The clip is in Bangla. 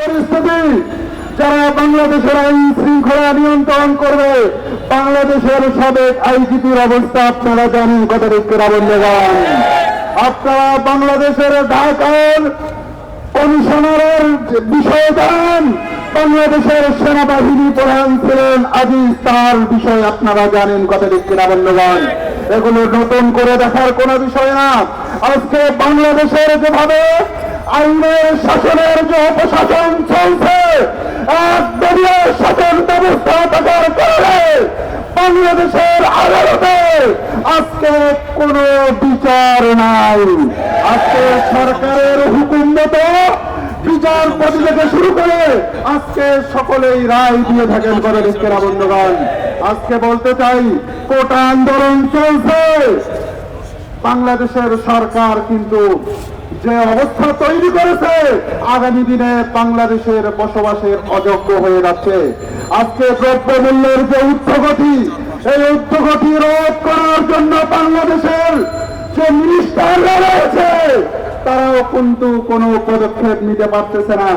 পরিস্থিতি যারা বাংলাদেশের আইন শৃঙ্খলা নিয়ন্ত্রণ করবে, বাংলাদেশের সাবেক আইজিপির অবস্থা আপনারা জানেন কত দিকের বন্ধুগণ আপনারা বাংলাদেশের ঢাকার কমিশনারের বিষয় জানেন, বাংলাদেশের সেনাবাহিনী প্রধান ছিলেন আজিজ, তার বিষয় আপনারা জানেন কত দিকের বন্ধুগণ এগুলো নতুন করে দেখার কোনো বিষয় না। আজকে বাংলাদেশের যেভাবে আইনের শাসনের অপশাসন চলছে। এক দলীয় শাসন ব্যবস্থা থাকার কারণে বাংলাদেশের আদালতে আজকে কোনো বিচার নাই। আজকে সরকারের হুকুম মতো বিচারপতি থেকে শুরু করে আজকে সকলেই রায় দিয়ে থাকেন করে দিচ্ছেন বন্ধুগণ। আজকে বলতে চাই, কোটা আন্দোলন চলছে। বাংলাদেশের সরকার কিন্তু যে অবস্থা তৈরি করেছে, আগামী দিনে বাংলাদেশের বসবাসের অযোগ্য হয়ে যাচ্ছে। আজকে দ্রব্যমূল্যের যে উদ্যোগটি এই উদ্যোগটি রোধ করার জন্য বাংলাদেশের যে মিনিস্টাররা রয়েছে, তারাও কিন্তু কোনো পদক্ষেপ নিতে পারতেছে না।